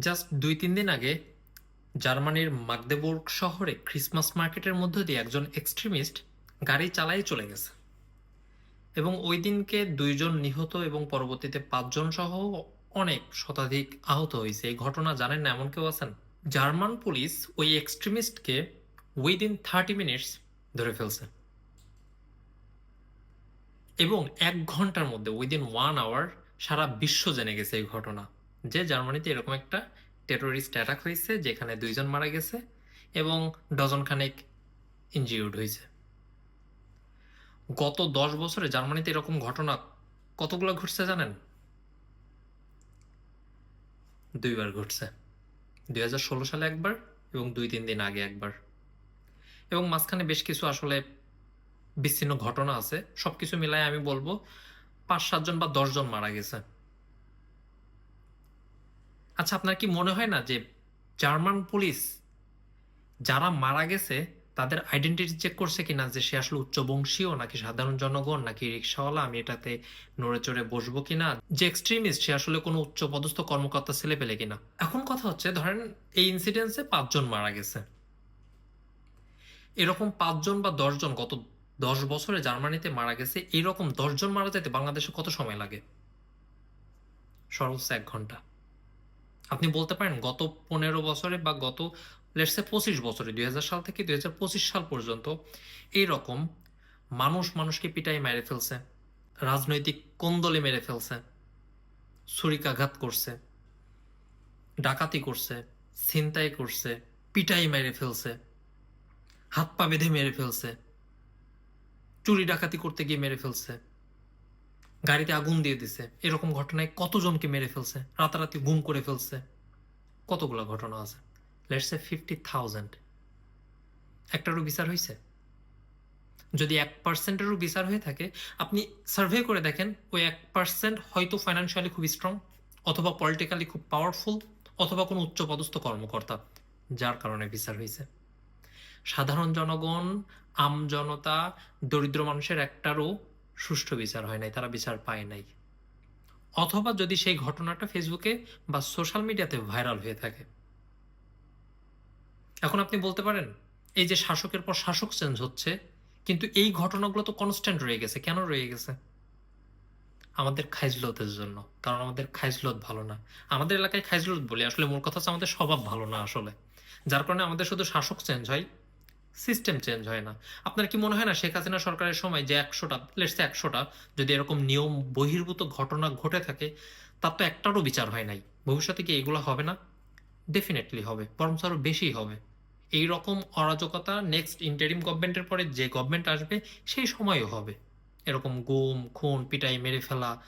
Just দুই, তিন দিন আগে জার্মানির মাগদেবুর্গ শহরে ক্রিসমাস মার্কেটের মধ্য দিয়ে একজন এক্সট্রিমিস্ট গাড়ি চালাই চলে গেছে। এবং ওই দিনকে দুইজন নিহত এবং পরবর্তীতে পাঁচজন সহ অনেক শতাধিক আহত হয়েছে। এই ঘটনা জানেন না এমন কেউ আছেন? জার্মান পুলিশ ওই এক্সট্রিমিস্টকে উইদিন থার্টি মিনিটস ধরে ফেলছে। এবং এক ঘণ্টার মধ্যে, উইদিন ওয়ান আওয়ার, সারা বিশ্ব জেনে গেছে এই ঘটনা। যে জার্মানিতে এরকম একটা টেরোরিস্ট অ্যাটাক হয়েছে, যেখানে দুইজন মারা গেছে এবং ডজন খানেক ইনজিউর্ড হয়েছে। গত দশ বছরে জার্মানিতে এরকম ঘটনা কতগুলো ঘটছে জানেন? দুইবার ঘটছে। দুই হাজার ষোলো সালে একবার এবং দুই তিন দিন আগে একবার। এবং মাঝখানে বেশ কিছু আসলে বিচ্ছিন্ন ঘটনা আছে। সবকিছু মিলাই আমি বলব, পাঁচ সাতজন বা দশজন মারা গেছে। আচ্ছা আপনার কি মনে হয় না যে জার্মান পুলিশ যারা মারা গেছে, তাদের আইডেন্টিটি চেক করছে কিনা যে সে আসলে উচ্চবংশীয় নাকি সাধারণ জনগণ নাকি রিক্সাওয়ালা, আমি এটাতে নড়ে চড়ে বসবো কিনা? যে এক্সট্রিমিস্ট সে আসলে কোনো উচ্চ পদস্থ কর্মকর্তা ছেলে পেলে কিনা? এখন কথা হচ্ছে, ধরেন এই ইনসিডেন্সে পাঁচজন মারা গেছে। এরকম পাঁচজন বা দশজন গত দশ বছরে জার্মানিতে মারা গেছে, এরকম দশজন মারা যেতে বাংলাদেশে কত সময় লাগে? সর্বোচ্চ এক ঘণ্টা। আপনি বলতে পারেন গত পনেরো বছরে বা গত লেটসে পঁচিশ বছরে দু হাজার সাল থেকে দু হাজার পঁচিশ সাল পর্যন্ত এইরকম মানুষ মানুষকে পিটাই মেরে ফেলছে, রাজনৈতিক কোন্দলে মেরে ফেলছে, ছুরিকাঘাত করছে, ডাকাতি করছে, ছিনতাই করছে, পিটাই মেরে ফেলছে, হাত পা বেঁধে মেরে ফেলছে, চুরি ডাকাতি করতে গিয়ে মেরে ফেলছে। গাড়িতে আগুন দিয়ে দিছে। এরকম ঘটনায় কতজনকে মেরে ফেলছে? রাতারাতি গুম করে ফেলছে। কতগুলো ঘটনা আছে? লেটস ফিফটি থাউজেন্ড একটারও বিচার হয়েছে যদি এক পার্সেন্টেরও বিচার হয়ে থাকে, আপনি সার্ভে করে দেখেন, ওই এক পার্সেন্ট হয়তো ফাইন্যান্সিয়ালি খুব স্ট্রং অথবা পলিটিক্যালি খুব পাওয়ারফুল অথবা কোনো উচ্চপদস্থ কর্মকর্তা, যার কারণে বিচার হয়েছে সাধারণ জনগণ, আম জনতা, দরিদ্র মানুষের একটারও সুষ্ঠু বিচার হয় নাই, তারা বিচার পায় নাই। অথবা যদি সেই ঘটনাটা ফেসবুকে বা সোশ্যাল মিডিয়াতে ভাইরাল হয়ে থাকে। এখন আপনি বলতে পারেন, এই যে শাসকের পর শাসক চেঞ্জ হচ্ছে, কিন্তু এই ঘটনাগুলো তো কনস্ট্যান্ট রয়ে গেছে, কেন রয়ে গেছে? আমাদের খাইজলতের জন্য, কারণ আমাদের খাইজলত ভালো না। আমাদের এলাকায় খাইজলত বলি, আসলে মূল কথা হচ্ছে আমাদের স্বভাব ভালো না আসলে। যার কারণে আমাদের শুধু শাসক চেঞ্জ হয় সিস্টেম চেঞ্জ হয় না। আপনার কি মনে হয় না শেখ হাসিনা সরকারের সময় যে একশোটা লেটসে একশোটা, যদি এরকম নিয়ম বহির্ভূত ঘটনা ঘটে থাকে, তার তো একটারও বিচার হয় নাই। ভবিষ্যতে কি এগুলো হবে না? ডেফিনেটলি হবে, বরঞ্চ আরও বেশি হবে। এই রকম অরাজকতা নেক্সট ইন্টারিম গভর্নমেন্টের পরে যে গভর্নমেন্ট আসবে, সেই সময়ও হবে। এরকম গুম, খুন, পিটাই, মেরে ফেলা,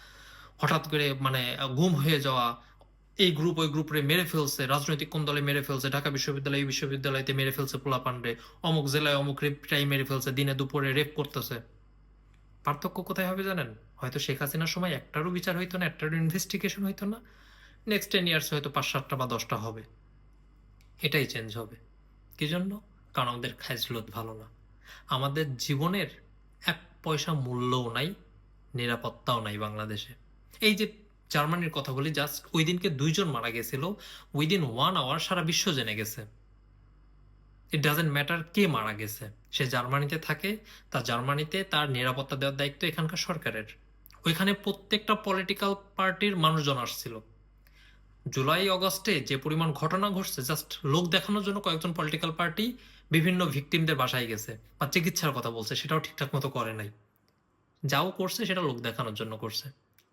হঠাৎ করে মানে গুম হয়ে যাওয়া এই গ্রুপ ওই গ্রুপরে মেরে ফেলছে, রাজনৈতিক কোন দলে মেরে ফেলছে, ঢাকা বিশ্ববিদ্যালয়, এই বিশ্ববিদ্যালয়তে মেরে ফেলছে পোলা পান্ডে অমুক জেলায় অমুক রেপটাই মেরে ফেলছে, দিনে দুপুরে রেপ করতেছে। পার্থক্য কোথায় হবে জানেন? হয়তো শেখ হাসিনার সময় একটারও বিচার হইতো না, একটারও ইনভেস্টিগেশন হইতো না। নেক্সট টেন ইয়ার্স হয়তো পাঁচ সাতটা বা দশটা হবে। এটাই চেঞ্জ হবে। কি জন্য? কারণ আমাদের খাইজলত ভালো না। আমাদের জীবনের এক পয়সা মূল্যও নাই, নিরাপত্তাও নাই বাংলাদেশে। এই যে জার্মানির কথা বলি জাস্ট ওই দিনকে দুইজন মারা গেছিল উইদিন ওয়ান আওয়ার সারা বিশ্ব জেনে গেছে। ইট ডাজেন্ট ম্যাটার কে মারা গেছে, সে জার্মানিতে থাকে তার জার্মানিতে তার নিরাপত্তা দেওয়ার দায়িত্ব এখানকার সরকারের। ওইখানে প্রত্যেকটা পলিটিক্যাল পার্টির মানুষজন আসছিল। জুলাই, অগস্টে যে পরিমাণ ঘটনা ঘটছে জাস্ট লোক দেখানোর জন্য কয়েকজন পলিটিক্যাল পার্টি বিভিন্ন ভিকটিমদের বাসায় গেছে বা চিকিৎসার কথা বলছে, সেটাও ঠিকঠাক মতো করে নাই। যাও করছে, সেটা লোক দেখানোর জন্য করছে।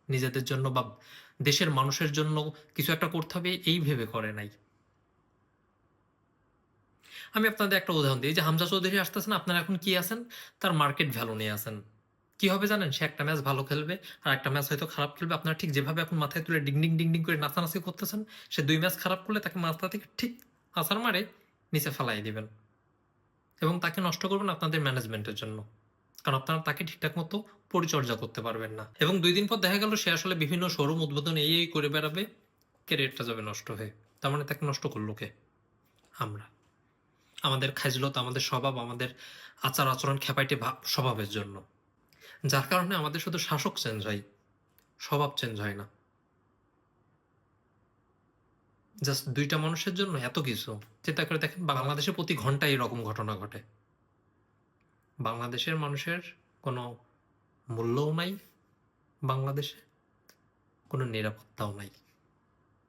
নিজেদের জন্য বা দেশের মানুষের জন্য কিছু একটা করতে হবে, এই ভেবে করে নাই। আমি আপনাদের একটা উদাহরণ দিই, যে হামজা চৌধুরী আসতেছেন, আপনারা এখন কি আছেন? তার মার্কেট ভ্যালু নিয়ে আছেন। কি হবে জানেন? সে একটা ম্যাচ ভালো খেলবে, আর একটা ম্যাচ হয়তো খারাপ খেলবে। আপনারা ঠিক যেভাবে এখন মাথায় তুলে ডিং ডিং ডিং ডিং করে নাচানাচি করতেছেন, সে দুই ম্যাচ খারাপ করলে তাকে মাথা থেকে ঠিক আসার মারে নিচে ফেলাই দিবেন। এবং তাকে নষ্ট করবেন আপনাদের ম্যানেজমেন্টের জন্য। কারণ আপনারা তাকে ঠিকঠাক মতো পরিচর্যা করতে পারবেন না। এবং দুই দিন পর দেখা গেল সে আসলে বিভিন্ন শোরুম উদ্বোধন এই এই করে বেড়াবে ক্যারিয়ারটা যাবে নষ্ট হয়ে। তার মানে তাকে নষ্ট করল কে? আমরা। আমাদের খাইজলত আমাদের স্বভাব, আমাদের আচার আচরণ খেপাইটে ভাব- স্বভাবের জন্য। যার কারণে আমাদের শুধু শাসক চেঞ্জ হয়, স্বভাব চেঞ্জ হয় না। জাস্ট দুইটা মানুষের জন্য এত কিছু। চিন্তা করে দেখেন, বাংলাদেশে প্রতি ঘন্টায় এরকম ঘটনা ঘটে। বাংলাদেশের মানুষের কোনো মূল্যও নাই বাংলাদেশে কোনো নিরাপত্তাও নাই।